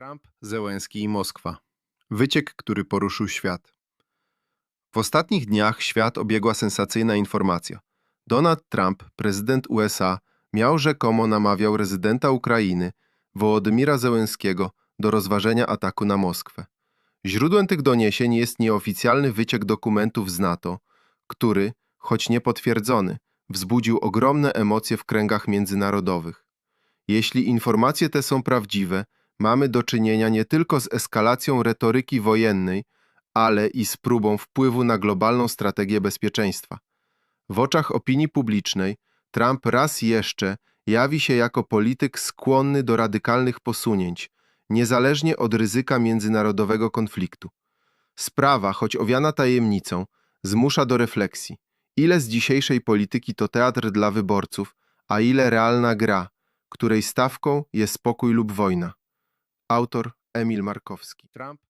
Trump, Zełenski i Moskwa. Wyciek, który poruszył świat. W ostatnich dniach świat obiegła sensacyjna informacja. Donald Trump, prezydent USA, miał rzekomo namawiał rezydenta Ukrainy, Wołodymira Zełenskiego, do rozważenia ataku na Moskwę. Źródłem tych doniesień jest nieoficjalny wyciek dokumentów z NATO, który, choć niepotwierdzony, wzbudził ogromne emocje w kręgach międzynarodowych. Jeśli informacje te są prawdziwe, mamy do czynienia nie tylko z eskalacją retoryki wojennej, ale i z próbą wpływu na globalną strategię bezpieczeństwa. W oczach opinii publicznej Trump raz jeszcze jawi się jako polityk skłonny do radykalnych posunięć, niezależnie od ryzyka międzynarodowego konfliktu. Sprawa, choć owiana tajemnicą, zmusza do refleksji. Ile z dzisiejszej polityki to teatr dla wyborców, a ile realna gra, której stawką jest spokój lub wojna. Autor Emil Markowski. Trump,